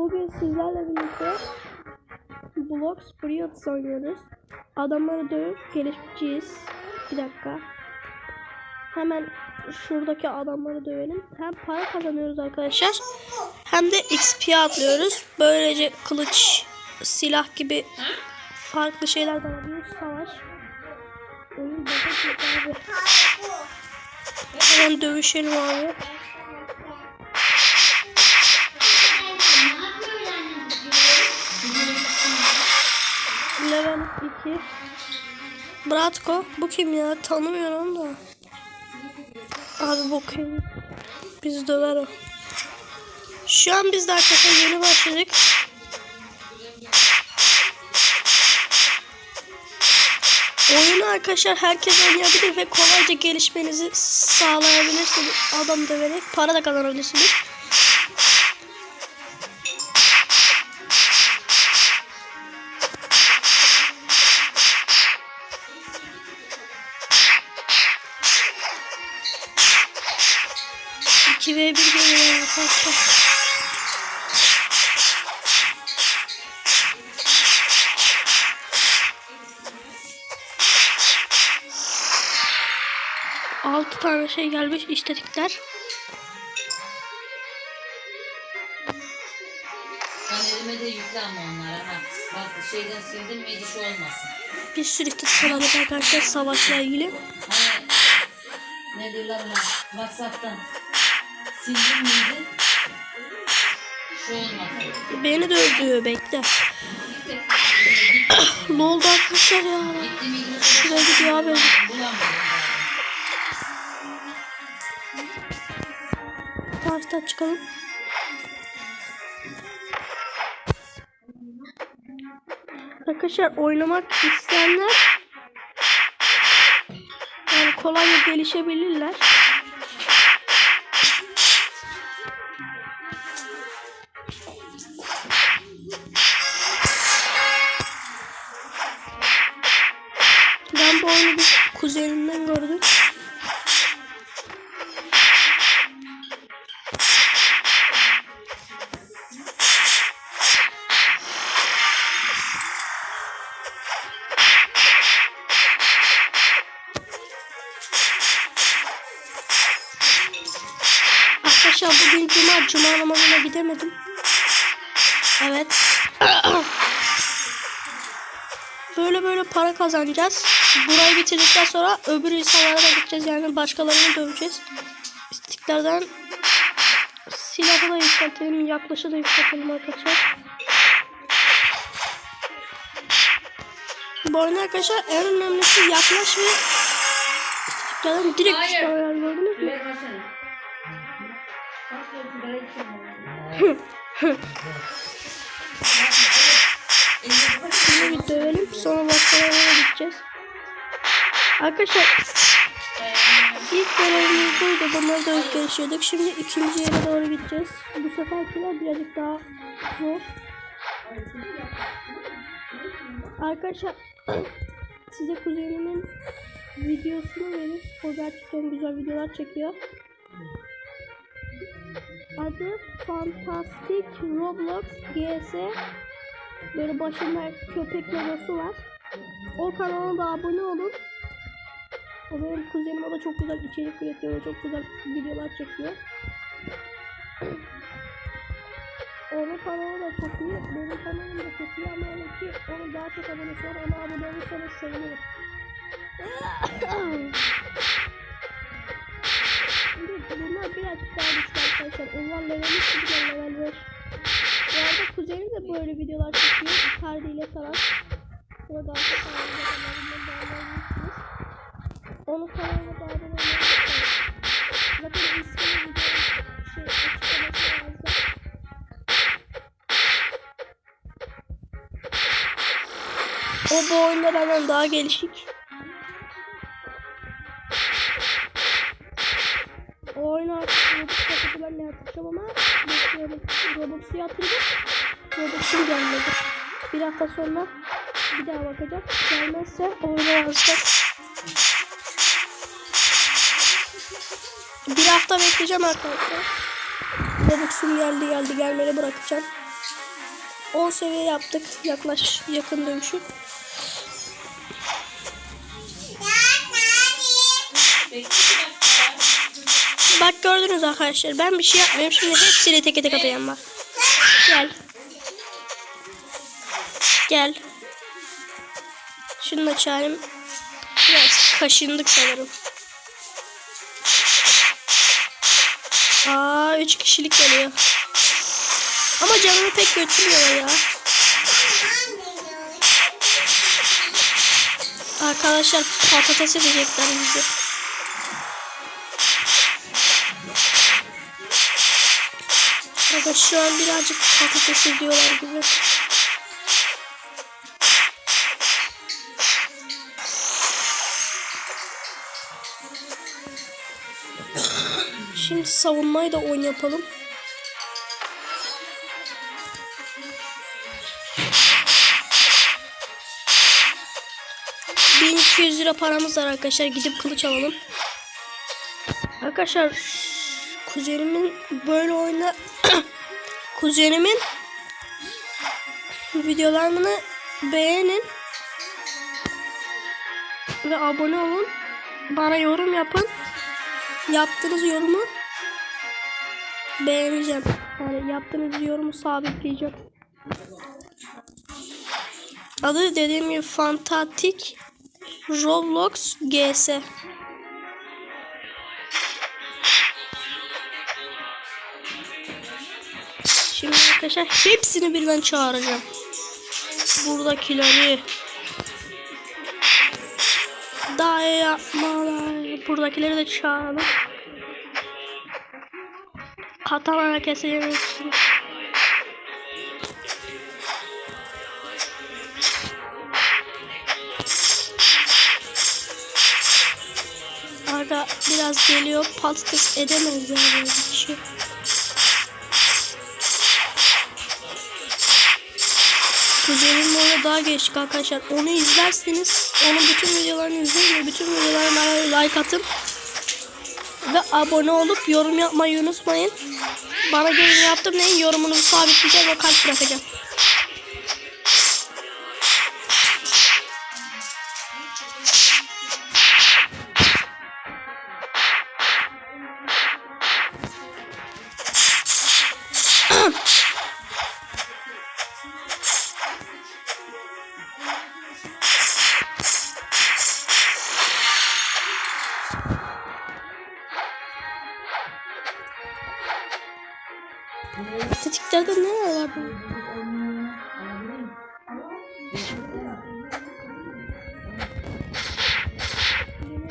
Bugün sizlerle birlikte Blocks Brilliant oynuyoruz. Adamları dövüp gelişeceğiz. Bir dakika. Hemen şuradaki adamları dövelim. Hem para kazanıyoruz arkadaşlar. Hem de XP atlıyoruz. Böylece kılıç, silah gibi farklı şeyler de alabiliyoruz. Savaş. Oyun. Hemen dövüşelim abi. 2 Bratko bu kim ya? Tanımıyorum da. Abi bu kim? Biz döver o. Şu an biz de arkadaşlar yeni başladık. Oyunu arkadaşlar herkes oynayabilir ve kolayca gelişmenizi sağlayabilirsiniz. Adam döverek para da kazanabilirsiniz. İki ve bir geliyor arkadaşlar. Altı tane şey gelmiş istatikler. Galerime de yüklenme onlara ha. Bak şeyden sildim ediş olmasın. Bir sürü istatik aldık arkadaşlar savaşla ilgili. Hani ne diyorlar ona Whatsapp'tan sildim miydi? Beni de öldürüyor bekle. ne oldu arkadaşlar ya? Şuraya gidiyor abi. Karşıdan çıkalım. Arkadaşlar oynamak isteyenler yani kolayca gelişebilirler. Oyunu bir kuzenimden gördüm. Arkadaşlar bugün cuma, cuma namazına gidemedim. Evet. Böyle böyle para kazanacağız. Burayı bitirdikten sonra öbür insanlara da gideceğiz. Yani başkalarını döveceğiz. İstiklerden silahı da yükseltelim. Yaklışı da yükseltelim arkadaşlar. Bu oyunda arkadaşlar en önemlisi yaklaş ve istiklerden direkt çıkıyorlar gördünüz mü? Şimdi bir dövelim sonra başkalarına gideceğiz. Arkadaşlar ilk görevimiz buydu. Bunları da gelişiyorduk. Şimdi ikinci yere doğru gideceğiz. Bu seferkiler birazcık daha zor. Arkadaşlar size kuzenimin videosunu verin. O gerçekten güzel videolar çekiyor. Adı Fantastic Roblox GS. Böyle başında köpek logosu var. O kanala da abone olun. O benim kuzenim o da çok güzel içerik üretiyor. Çok güzel videolar çekiyor. Onun kanalı da çok iyi. Benim kanalım da çok iyi ama öyle ki onun daha çok abonesi var. Ona abone olursanız sevinirim. Bunlar birazcık daha güçlü arkadaşlar. Onlar level 3 bunlar level 5. Bu arada kuzenim de böyle videolar çekiyor. Icardi ile falan. O bu oyunda benden daha gelişik. O oyunu artık katılan ne yapacağım ama. Roblox'u yatırdım. Roblox'um gelmedi. Bir hafta sonra bir daha bakacağım. Gelmezse oyunu yazacağım. Bir hafta bekleyeceğim arkadaşlar. Robux'um geldi geldi gelmeli bırakacağım. 10 seviye yaptık. Yaklaş yakın dövüşü. Bak gördünüz arkadaşlar. Ben bir şey yapmıyorum. Şimdi hepsiyle teke tek atayım bak. Gel. Gel. Şunu da çağırayım. Biraz kaşındık sanırım. Aa, üç kişilik geliyor. Ama canını pek götürmüyor ya. Arkadaşlar patates edecekler bizi. Şu an birazcık patates ediyorlar gibi. Şimdi savunmayı da 10 yapalım. ...1200 lira paramız var arkadaşlar. Gidip kılıç alalım. Arkadaşlar... ...kuzenimin böyle oyna... ...kuzenimin... ...videolarını beğenin. Ve abone olun. Bana yorum yapın. Yaptığınız yorumu beğeneceğim. Yani yaptığınız yorumu sabitleyeceğim. Adı dediğim gibi Fantatik Roblox GS. Arkadaşlar hepsini birden çağıracağım. Buradakileri. Daha yapmalar. Buradakileri de çağıralım. Katana'ya keseceğim hepsini. Arda biraz geliyor. Patates edemez yani bir şey. Kuzenim orada daha geçtik arkadaşlar. Onu izlerseniz onun bütün videolarını izleyin ve bütün videolarına like atın. Ve abone olup yorum yapmayı unutmayın. Bana göre yaptım neyin yorumunu sabitleyeceğim ve kalp bırakacağım. Var bu?